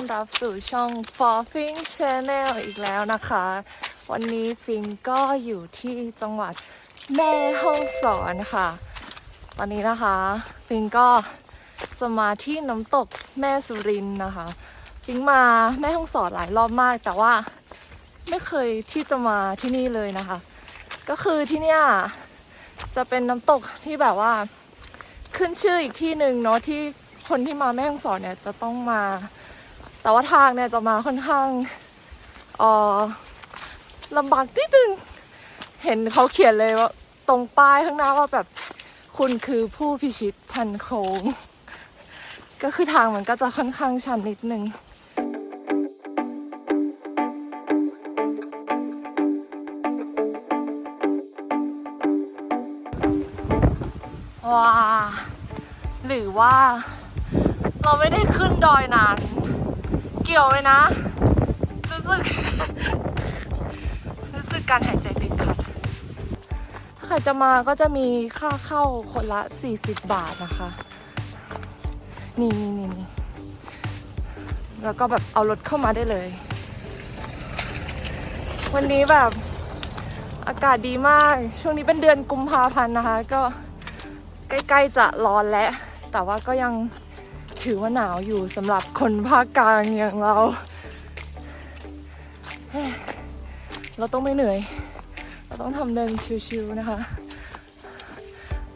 ยินดีต้อนรับสู่ช่อง For Fing Channel อีกแล้วนะคะ วันนี้ฟิงก็อยู่ที่จังหวัดแม่ฮ่องสอนค่ะ ตอนนี้นะคะ ฟิงก็จะมาที่น้ำตกแม่สุรินนะคะ ฟิงมาแม่ฮ่องสอนหลายรอบมาก แต่ว่าไม่เคยที่จะมาที่นี่เลยนะคะ ก็คือที่เนี่ยจะเป็นน้ำตกที่แบบว่าขึ้นชื่ออีกที่หนึ่งเนาะที่คนที่มาแม่ฮ่องสอนเนี่ยจะต้องมา แต่ว่าทางเนี่ยจะมาค่อนข้างเออลำบากนิดนึง เห็นเขาเขียนเลยว่า ตรงป้ายข้างหน้าว่าแบบคุณคือผู้พิชิตพันโค้ง ก็คือทางมันก็จะค่อนข้างชันนิดนึงว้าหรือว่า เราไม่ได้ขึ้นดอยนาน กี่ยวไหมนะ รู้สึก รู้สึกการหายใจติดขัดถ้าใครจะมาก็จะมีค่าเข้าคนละ 40 บาทนะคะ นี่นี่นี่นี่แล้วก็แบบเอารถเข้ามาได้เลย วันนี้แบบอากาศดีมาก ช่วงนี้เป็นเดือนกุมภาพันธ์นะคะ ก็ใกล้ ๆ จะร้อนแล้ว แต่ว่าก็ยัง ถือว่าหนาวอยู่สำหรับคนภาคกลางอย่างเรา เราต้องไม่เหนื่อย เราต้องทำเดินชิวๆนะคะ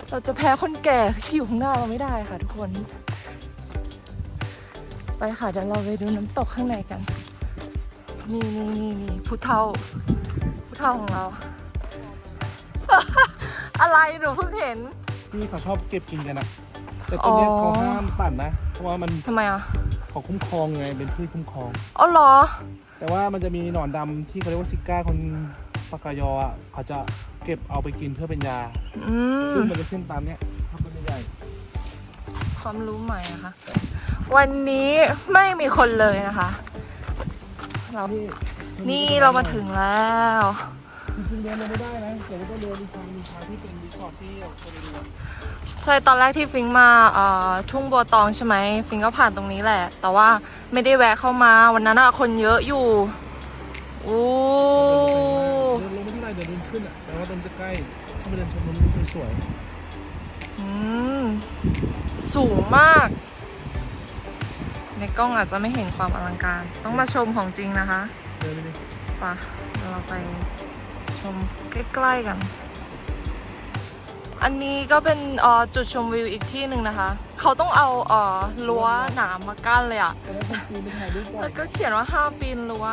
เราจะแพ้คนแก่ที่อยู่ข้างหน้าเราไม่ได้ค่ะทุกคน ไปค่ะเดี๋ยวเราไปดูน้ำตกข้างในกัน นี่นี่นี่นี่ผู้เฒ่าผู้เฒ่าของเรา อะไรหนูเพิ่งเห็น ที่เขาชอบเก็บกินกันนะ แต่ตัวเนี้ยอ๋อเขาห้ามตัดนะ เพราะว่ามันทำไมอะเขาคุ้มครองไงเป็นพืชคุ้มครอง อ๋อเหรอ แต่ว่ามันจะมีหนอนดำที่เขาเรียกว่าซิก้าคนปากกายออะเขาจะเก็บเอาไปกินเพื่อเป็นยา อืมซึ่งมันจะขึ้นตามเนี้ยถ้ามันใหญ่ความรู้ใหม่นะคะ วันนี้ไม่มีคนเลยนะคะ เรา นี่นี่เรามาถึงแล้ว จริงๆเดินมาไม่ได้นะแต่ว่าต้องเดินมีทางมีทางที่เป็นรีสอร์ทที่เราไปดูอะใช่ตอนแรกที่ฟิงมาเอ่อทุ่งบัวตองใช่ไหมฟิงก็ผ่านตรงนี้แหละ แต่ว่าไม่ได้แวะเข้ามาวันนั้นอะคนเยอะอยู่โอ้เดินลงไม่ที่ไรเดี๋ยวเดินขึ้นอะแต่ว่าเดินจะใกล้ถ้าไปเดินชมมุมสวยอืมสูงมาก ในกล้องอาจจะไม่เห็นความอลังการ ต้องมาชมของจริงนะคะๆเดินไปดิปะเดี๋ยวเราไปช มใกล้ๆกัน อันนี้ก็เป็นเอ่อจุดชมวิวอีกที่หนึ่งนะคะ เขาต้องเอาเอ่อรั้วหนามมากั้นเลยอะแต่ว่าคนปีนไปถ่ายรูปก่อแล้วนก็เขียนว่าห้ามปีนรั้ว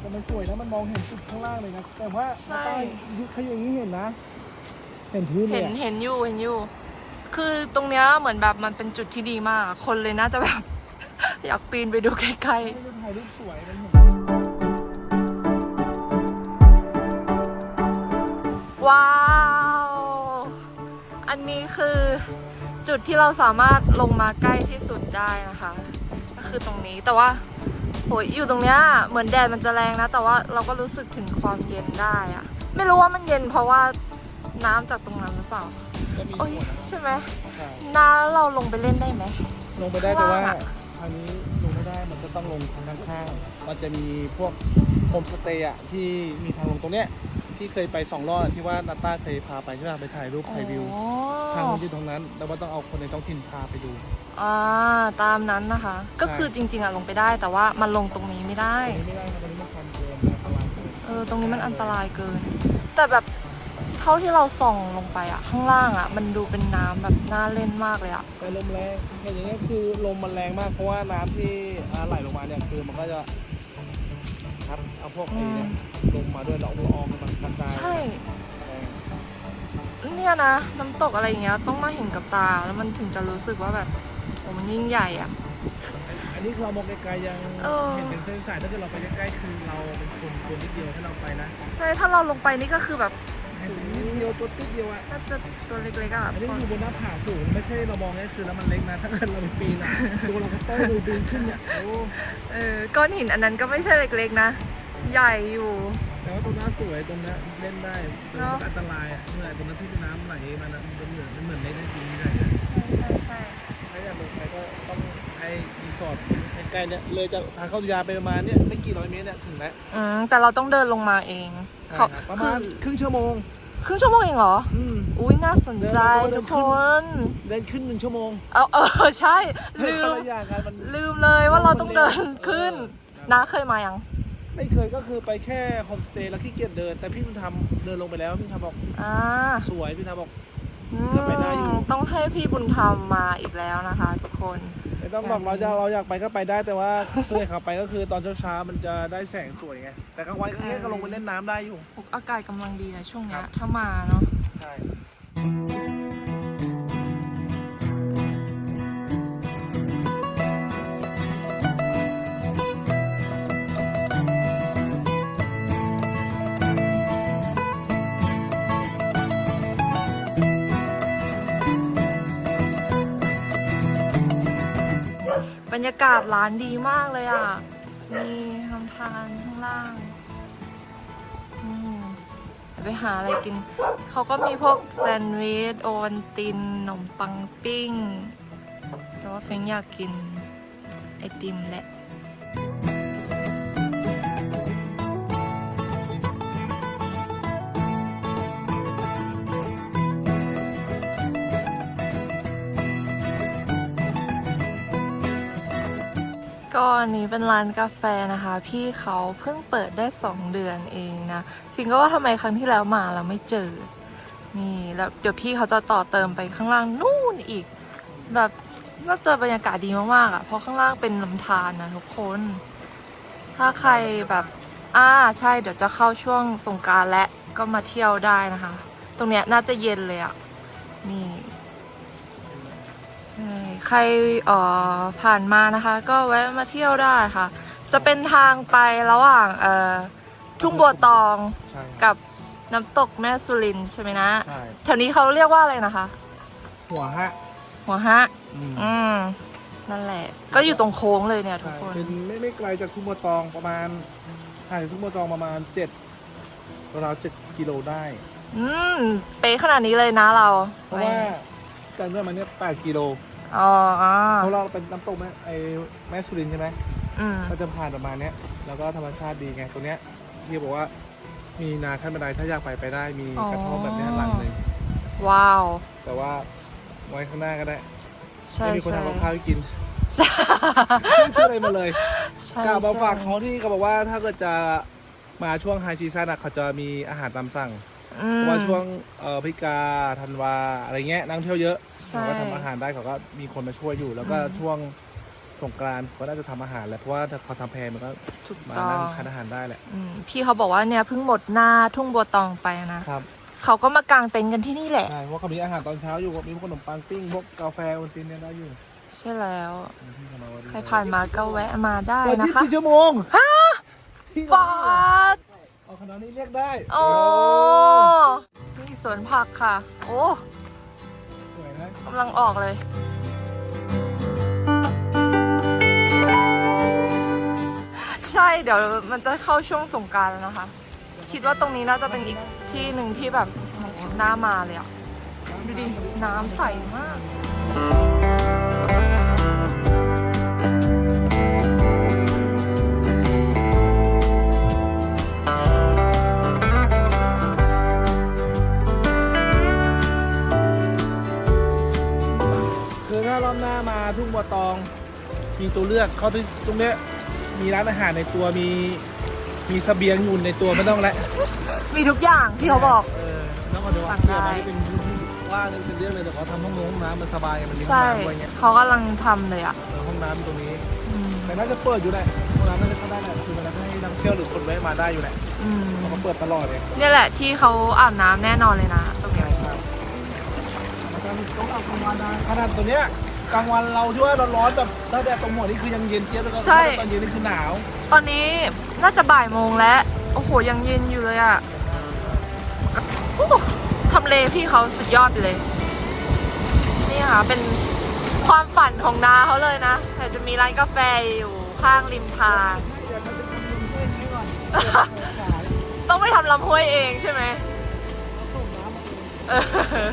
แต่มันสวยนะมันมองเห็นจุดข้างล่างเลยนะแต่ว่าใช่ใต้เขาอย่างนี้เห็นนะ เห็นพื้นเลเห็ยนอะเห็นอยู่เห็นอยู่คือตรงเนี้ยเหมือนแบบมันเป็นจุดที่ดีมากอะคนเลยน่าจะแบบ อยากปีนไปดูใกล้ไม่ได้ถ่ายรูปสวยมันเห็น ว้าว อันนี้คือจุดที่เราสามารถลงมาใกล้ที่สุดได้นะคะ ก็คือตรงนี้แต่ว่าโหยอยู่ตรงเนี้ยเหมือนแดดมันจะแรงนะ แต่ว่าเราก็รู้สึกถึงความเย็นได้อะไม่รู้ว่ามันเย็นเพราะว่าน้ำจากตรงนั้นหรือเปล่า ก็มีโอ้ยส่วนนะใช่ไหมใช่น้าเราลงไปเล่นได้ไหม ลงไปได้ข้าแต่งล่างว่าอะ ทางนี้ลงไม่ได้มันจะต้องลงทางข้างๆมันจะมีพวกโฮมสเตย์อะที่มีทางลงตรงเนี้ย ที่เคยไปสองรอบที่ว่านาต้าเคยพาไปใช่ไหมไปถ่ายรูปถ่ายวิว อ๋อทางมันอยู่ตรงนั้น แต่ว่าต้องเอาคนในท้องถิ่นพาไปดู อ่าตามนั้นนะคะ ก็คือจริง ๆอะลงไปได้แต่ว่ามันลงตรงนี้ไม่ได้ตรงนี้ไม่ได้ครับตรงนี้มันชันเกินอันตรายเกินเออตรงนี้มันอันตรายเกิน แต่แบบเท่าที่เราส่องลงไปอะข้างล่างอะมันดูเป็นน้ำแบบน่าเล่นมากเลยอะแต่ลมแรงเห็นอย่างเงี้ยคือลมมันแรงมากเพราะว่าน้ำที่อ่าไหลลงมาเนี่ยคือมันก็จะ พัดเอาพวกไอ้เนี่ยลงมาด้วยดอกละอองมันกระจายใช่ แรงเนี่ยนะ น้ำตกอะไรอย่างเงี้ยต้องมาเห็นกับตาแล้วมันถึงจะรู้สึกว่าแบบโอ้มันยิ่งใหญ่อะอันนี้เรามองไกลๆยังเออ เห็นเป็นเส้นสายถ้าเกิดเราไปใกล้ๆคือเราเป็นคนตัวนิดเดียวถ้าเราไปนะใช่ถ้าเราลงไปนี่ก็คือแบบ เห็นนิดเดี ยวตัวติดเดียวอะน่าจะตัวเล็กๆอะอันนี้อยู่บนหน้าผาสูงไม่ใช่เรามองเนี่ยคือแล้วมันเล็กนะถ้าเกิดเราไปปีนอะตัวเราก็ต้อยมือปีนขึ้นเนี่ยโอ้เออก้อนหินอันนั้นก็ไม่ใช่เล็กๆนะ ใหญ่อยู่ แต่ว่าตรงนั้นสวยตรงนั้นเล่นได้ตรงเนนั้อะนอันตรายอะเมื่อไหร่ตรงนั้นที่น้ำไหลมานะมันเหมือนมันเหมือนไม่ได้จริงไม่ได้นะใช่ใช่ใช่ถ้าอยากลงไปก็ต้องพยรีสอร์ทใกล้ๆเนี่ยเลยจากทางเข้าอุทยานไปประมาณเนี่ยไม่กี่ร้อยเมตรเนี่ยถึงแล้วอืมแต่เราต้องเดินลงมาเองใช่เขาครับประคืมาอณครึ่งชั่วโมง ครึ่งชั่วโมงเองเหรอ อืม อุ้ยน่าสนใจเดินเดินทุกคน เดินขึ้นหนึ่งชั่วโมงเอาเออใช่ ลืคนม ละอย่างกันมัน ลืมเลยว่าเราต้องเดินขึ้นเออ นะเคยมายังไม่เคยก็คือไปแค่โฮมสเตย์แล้วขี้เกียจเดิน แต่พี่บุญธรรมเดินลงไปแล้วพี่บุญธรรมบอกอ่าสวยพี่บุญธรรมบอก อืจะไปได้อยู่มต้องให้พี่บุญธรรมมาอีกแล้วนะคะ ทุกคน ไม่ต้องบอกเราจะเราอยากไปก็ไปได้แต่ว่าส่วนใหญ่ขับไปก็คือตอนเช้าๆมันจะได้แสงสวยไงแต่กลางวันก็แค่ก็ลงไปเล่นน้ำได้อยู่ อากาศกำลังดีอะช่วงเนี้คยรับถ้ามาเนาะใช่ รรยากาศร้านดีมากเลยอะ มีทำทานข้างล่างอืมเดี๋ยวไปหาอะไรกิน เขาก็มีพวกแซนด์วิช โอวันตินขนมปังปิ้ง แต่ว่าเฟงอยากกินไอติมแหละ อันนี้เป็นร้านกาแฟนะคะ พี่เขาเพิ่งเปิดได้ 2 เดือนเองนะฟิงก็ว่าทำไมครั้งที่แล้วมาเราไม่เจอ นี่แล้วเดี๋ยวพี่เขาจะต่อเติมไปข้างล่างนู่นอีก แบบน่าจะบรรยากาศดีมากๆอะเพราะข้างล่างเป็นลำธารนะทุกคน ถ้าใครแบบอ่าใช่เดี๋ยวจะเข้าช่วงสงการและก็มาเที่ยวได้นะคะ ตรงเนี้ยน่าจะเย็นเลยอะนี่ ใช่ใครเอ่อผ่านมานะคะ ก็แวะมาเที่ยวได้ค่ะ จะเป็นทางไประหว่างเอ่อทุ่งบัวตองใช่ครับกับน้ำตกแม่สุรินทร์ใช่ไหมนะใช่แถวนี้เขาเรียกว่าอะไรนะคะ หัวฮะหัวฮะ อืมอืม นั่นแหละ ก็อยู่ตรงโค้งเลยเนี่ยทุกใช่คน เป็นไม่ไม่ไกลจากทุ่งบัวตองประมาณห่างจากทุ่งบัวตองประมาณเจ็ดราวๆเจ็ดกิโลได้ อืม เป๊ะขนาดนี้เลยนะเราเพราะว่าการเดินมาเนี่ยแปดกิโล อ๋ออ๋อ เพราะเราเป็นน้ำตกแม่ไอแม่สุรินทร์ใช่ไหมอืม ก็จะผ่านประมาณเนี้ยแล้วก็ธรรมชาติดีไงตัวเนี้ยที่บอกว่ามีนาขั้นบันไดถ้าอยากไปไปได้มีกระท่อมแบบเนี้ยหลังหนึ่งว้าว แต่ว่าไว้ข้างหน้าก็ได้ใช่ไม่มีคนใช่ทำกับข้าวให้กินใช่ไม่ซื้ออะไรมาเลยใช่กล่าวมาฝากใช่เขาที่เขาบอกว่าถ้าเกิดจะมาช่วงไฮซีซั่นอะเขาจะมีอาหารตามสั่งอื เพมราะว่าช่วงเอ่อพฤศจิกาธันวาอะไรเงี้ยนักท่องเที่ยวเยอะใช่ เขาก็ทำอาหารได้เขาก็มีคนมาช่วยอยู่ แล้วก็อืมช่วงสงกรานต์เขาน่าจะทำอาหารแหละเพราะว่าถ้าเขาทำแพรมันก็ถูกมาต้อนั่งงทานอาหารได้แหละอืมพี่เขาบอกว่าเนี่ยเพิ่งหมดหน้าทุ่งบัวตองไปนะ ครับเขาก็มากางเต็นท์กันที่นี่แหละ ใช่เพราะเขามีอาหารตอนเช้าอยู่มีพวกขนมปังปิ้งพวกกาแฟโอนตินเนี่ยได้อยู่ใช่แล้ว ที่เขามาวันนี้ใครผ่านมาก็แวะมาได้เปิดนะยี่สิบคะสี่ชั่วโมงที่ฟาดเอาขนาด นี้เรียกได้โอ้นี่สวนผักค่ะ โอ้สวยนะกำลังออกเลยใช่เดี๋ยวมันจะเข้าช่วงสงกรารแล้วนะคะ คิดว่าตรงนี้น่าจะเป็นอีกที่หนึ่งที่แบบน่ามาเลยอะ ดูดิ น้ำใสมาก มีตัวเลือกเขาที่ตรงเนี้ยมีร้านอาหารในตัวมีมีเสบียงอยู่ในตัวไม่ต้องแล้วมีทุกอย่างที่เขาบอก เออแล้วก็เดี๋ยวสั่ว่างได้ เดี๋ยวมันเป็นพื้นที่ว่างนึงเป็นเรื่องเลยเดี๋ยวเขาทำห้องน้ำห้องน้ำมันสบายไงมันมีห้องใช่น้ำด้วยเงี้ยเขากำลังทำเลยอะเออห้องน้ำตรงนี้ อืมแต่น่าจะเปิดอยู่แหละห้องน้ำน่าจะเข้าได้แหละคือมันให้นักเที่ยวหรือคนแวะมาได้อยู่แหละอืมเขาก็เปิดตลอดเลยเนี่ยแหละที่เขาอาบน้ำแน่นอนเลยนะตรงเนี้ยใช่มันจะต้องเอากลางวันนะขนาดตัวเนี้ย กลางวันเราที่ว่าร้อนๆแบบถ้าแดดตรงหัวนี่คือยังเย็นเจี๊ยบแล้วก็ถ้าตอนเย็นนี่คือหนาวตอนนี้น่าจะบ่ายโมงแล้ว โอ้โห ยังเย็นอยู่เลยอะ่ะโอ้ทำเลพี่เขาสุดยอดไปเลย นี่ค่ะ เป็นความฝันของนาเขาเลยนะแต่จะมีร้านกาแฟอยู่ข้างริมทาง ต้องไปทำลำห้วยเองใช่ไหมเออ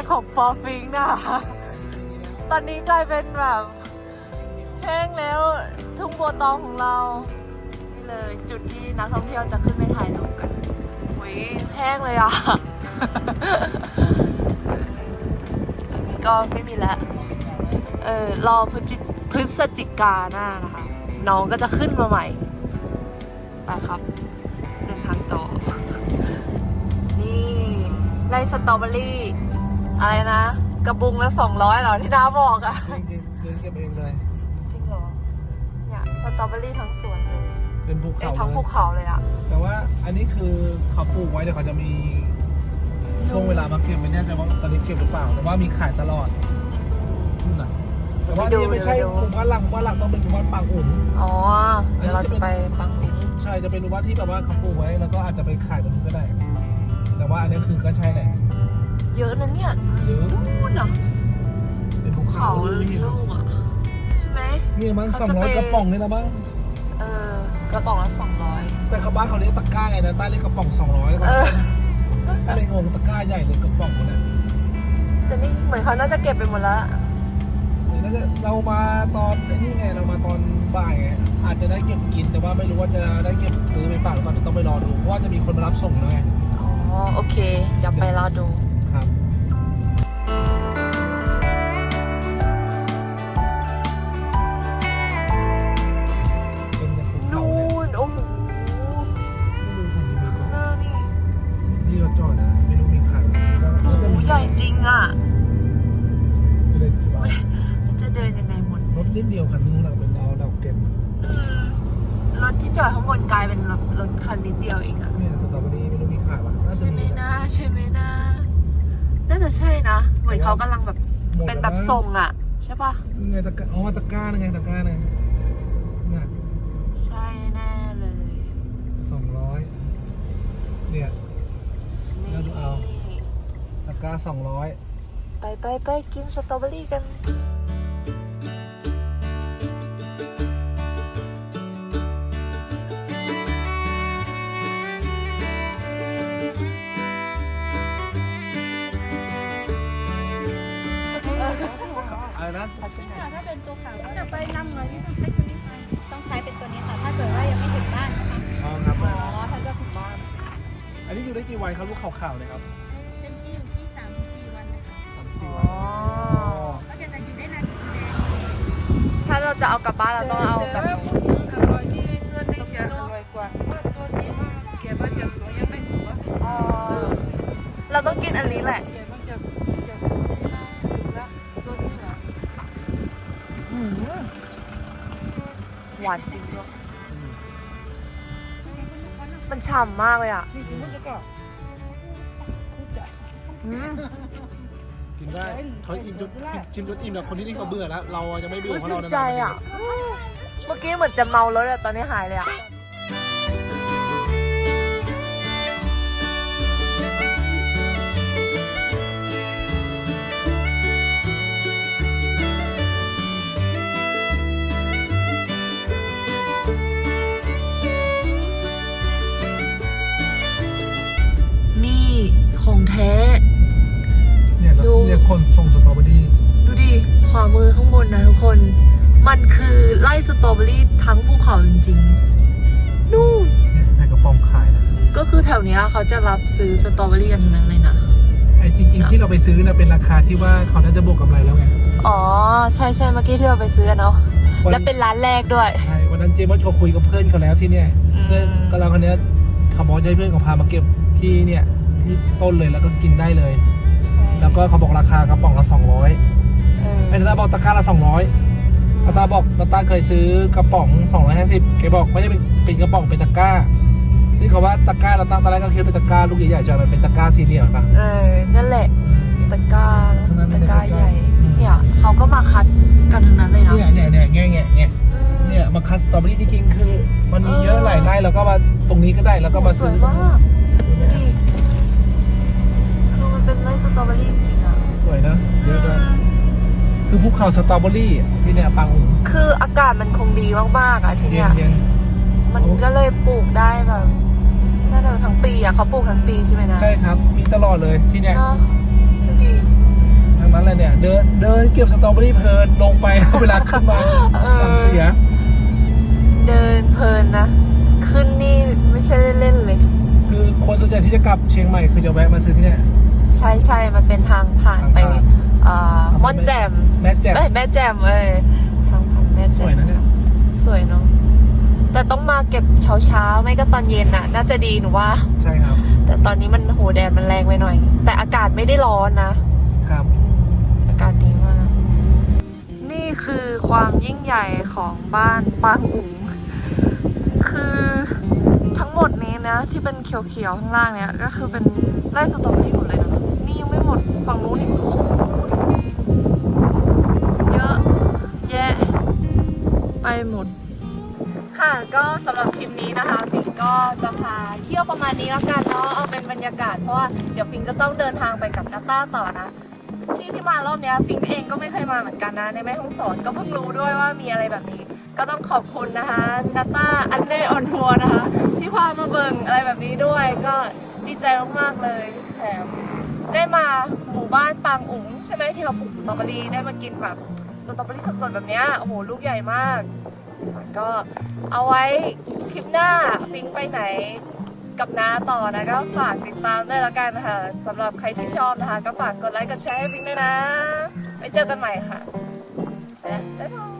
กของฟอร์ฟิงนะคะ ตอนนี้กลายเป็นแบบแห้งแล้วทุ่งบัวตองของเรา นี่เลยจุดที่นักท่องเที่ยวจะขึ้นไปถ่ายรูปกันหุยแห้งเลยอะตอนนี้ก็ไม่มีแล้ว เออรอพฤศจิพฤศจิกาหน้านะคะ น้องก็จะขึ้นมาใหม่ ไปครับ เดินทางต่อ นี่ ไล่สตรอเบอรี่ อะไรนะ กระบุงละสองร้อยเหรอที่น้าบอกอะจริงๆเดินเก็บเองเลย จริงเหรอเนี่ยสตรอเบอรี่ทั้งสวนเลยเป็นภูเอ้ยเขาทั้งเลภูยเขาเลยอะแต่ว่าอันนี้คือเขาปลูกไว้เดี๋ยวเขาจะมีช่วงเวลามาเก็บไม่แน่ใจว่าตอนนี้เก็บหรือเปล่าแต่ว่ามีขายตลอดนู่นน่ะแต่ว่านี่ไม่ใช่หมู่บ้านหลังหมู่บ้านหลังต้องเป็นหมู่บ้านปางอุ่นอ๋อเดี๋ยวเราจะไปปังนี้ใช่จะเป็นหมู่บ้านที่แบบว่าเขาปลูกไว้แล้วก็อาจจะไปขายตรงนู้นก็ได้ แต่ว่าอันนี้คือก็ใช่แหละ เยอะนะเนี่ยหรือนู่นอะเป็นภูเขาเขาเลยไม่เห็นหรลูอกกอะใช่ไหมนี่มั้งเขาสองจะร้อยไปกระป๋องนี่ละมั้งเออกระป๋องละสองร้อยแต่เขาบ้านเขาเรียกตะกร้าไงนะใต้เรียกกระป๋องสองร้อยแล้วก็เออก็เลยงงตะกร้าใหญ่เลยกระป๋องมันเนี่ยแต่นี่เหมือนเขาน่าจะเก็บไปหมดแล้วแล้วก็เรามาตอนไอ้นี่ไงเรามาตอนบ่ายไงอาจจะได้เก็บกินแต่ว่าไม่รู้ว่าจะได้เก็บซื้อไปฝากหรือเปล่าเดี๋ยวต้องไปรอดูเพราะว่าจะมีคนมารับส่งแล้วไงอ๋อโอเคเดี๋ยวไปรอดู รถนิดเดียวคันนู้นเราเป็นเอาดอกเก็บอืมรถที่จอดข้างบนกลายเป็นรถรถคันนิดเดียวเองอะเนี่ยสตรอเบอรี่ไม่รู้มีขายป่ะน่าจะใช่ไหมมีแหละนะใช่ไหมนะน่าจะใช่นะ เหมือนเขากำลังแบบหมดเป็นล้วแบบมั้ทรงอะใช่ปะนี่ไงตะกร้าอ๋อตะกร้านี่ไงตะกร้าเนี่ยเนี่ยใช่แน่เลยสองร้อยเนี่ย นี่แล้วดูเอา ตะกร้าสองร้อย ไปไปไปกินสตรอเบอรี่กัน กี่วันครับลูกขาวๆเลยครับเต็มที่อยู่ที่สามสี่วันนะคะสามสี่อ๋วัอนก็จะจะอยู่ได้นานกี่เดือนถ้าเราจะเอากลับบ้านเราต้องเอาแบบพูดถึงอร่อยนี่ตัวนี้จะอร่อยกว่าว่าตัวนี้ว่าเก็บว่าจะสวยยังไม่สวยอ๋อเราต้องกินอันนี้แหละเก็บว่าจะจะสวยนะสุดละตัวนี้เหรออืมหวานจริงด้วยมันฉ่ำมากเลยอะ นี่คือมันจะก็คู่จะอืม กินได้เขาอิ่มจนชิมจนอิ่มแบบคนที่นี่เขาเบื่อแล้ว เรายังไม่เบื่อรู้เพราะสึเรากนานๆใจมากินอะอืมเมื่อกี้เหมือนจะเมารถอะตอนนี้หายเลยอะ มันคือไล่สตรอเบอรี่ทั้งภูเขาจริงๆ นู่นเนี่ยใส่กระป๋องขายนะ ก็คือแถวเนี้ยเขาจะรับซื้อสตรอเบอรี่กันทั้งนั้นเลยนะ ไอ้จริงๆที่เราไปซื้อน่ะเป็นราคาที่ว่าเขาน่าจะบวกกำไรแล้วไง อ๋อ ใช่ใช่เมื่อกี้ที่เราไปซื้ออะเนาะ วัน และเป็นร้านแรกด้วย ใช่วันนั้นเจมส์โชว์คุยกับเพื่อนเขาแล้วที่เนี่ย อืม เพื่อนก็เราคนเนี้ยเขาบอกจะให้เพื่อนเขาพามาเก็บที่เนี่ยที่ต้นเลยแล้วก็กินได้เลย ใช่แล้วก็เขาบอกราคากระป๋องละ200เออไอ้ตาบอกตะกร้าละ200 ตาตาบอกตาเคยซื้อกระป๋อง250แกบอกไม่ใช่เป็นเป็นกระป๋องเป็นตะกร้าที่เขาว่าตะกร้าเราตาตอนแรกก็คิดว่าเป็นตะกร้าลูกใหญ่ๆจะมันเป็นตะกร้าสี่เหลี่ยมปะ เออ นั่นแหละ ตะกร้าข้างหน้าเป็ตะนกร้าตะกร้าใหญ่อืมเนี่ยเขาก็มาคัดกันทั้งนั้นเลยนะเนี่ยเนี่ยเนี่ยแง่แง่แง่อืมเนี่ยมาคัสสตรอเบอรี่จริงๆคือ มันมีเยอะหลายไร่แล้วก็มาตรงนี้ก็ได้แล้วก็มาสซื้วอยมากเนี่ยนี่คือมันเป็นไร่สตรอเบอรี่จริงๆอะสวยนะเยอะด้วย คือภูเขาสตรอเบอรี่ที่เนี่ยปังคืออากาศมันคงดีมากๆอะที่เย็เนี้นย เย็นมันก็เลยปลูกได้แบบน่าจะทั้งปีอะเขาปลูกทั้งปีใช่ไหมนะใช่ครับ มีตลอดเลยที่เนี่ยเนาะดีทั้งนั้นเลยเนี่ย เดินเดินเก็บสตรอเบอรี่เพลินลงไป เวลาขึ้นมาเออสั่งเสียเดินเพลินนะ ขึ้นนี่ไม่ใช่เล่นๆเลย คือคนส่วนใหญ่ที่จะกลับเชียงใหม่คือจะแวะมาซื้อที่เนี่ย ใช่ใช่มันเป็นทางผ่านไปทางผ่านเอ่อม่อนแจ่มแม่แจ่มเอ้ยแม่แจ่มเอ้ยทางผ่านแม่สแจ่วยมนะเนี่ยสวยเนาะแต่ต้องมาเก็บเช้าเช้าๆไม่ก็ตอนเย็นน่ะ น่าจะดีหนูว่า ใช่ครับแต่ตอนนี้มันโหแดดมันแรงไปหน่อย แต่อากาศไม่ได้ร้อนนะ ครับ อากาศดีมาก นี่คือความยิ่งใหญ่ของบ้านปางอุ๋ง คือทั้งหมดนี้นะที่เป็นเขียวๆข้างล่างเนี่ยก็คือเป็นไร่สตรอเบอรี่หมดเลยนะ นี่ยังไม่หมดฝั่งนู้นอีก ไปหมด ค่ะก็สำหรับคลิปนี้นะคะฟิงก็จะพาเที่ยวประมาณนี้แล้วกันเนาะเอาเป็นบรรยากาศเพราะว่าเดี๋ยวฟิงก็ต้องเดินทางไปกับกาตาร์ต่อนะที่ที่มารอบเนี้ยฟิงเองก็ไม่เคยมาเหมือนกันนะ ในแม่ห้องสอนก็เพิ่งรู้ด้วยว่ามีอะไรแบบนี้ ก็ต้องขอบคุณนะคะนาตาอันเน่ออนทัวร์นะคะ ที่พามาเบิ่งอะไรแบบนี้ด้วยก็ดีใจมากๆเลยแถมได้มาหมู่บ้านปางอุ๋งใช่ไหมที่เราปลูกสตรอเบอรี่ได้มากินแบบ สตรอเบอรี่สดๆแบบเนี้ยโอ้โหลูกใหญ่มาก ก็เอาไว้คลิปหน้าฟิงไปไหนกับน้าต่อนะก็ฝากติดตามได้แล้วกันนะคะสำหรับใครที่ชอบนะคะ ก็ฝากกดไลค์กดแชร์ให้ฟิงด้วยนะไว้เจอกันใหม่ค่ะ บ๊ายบาย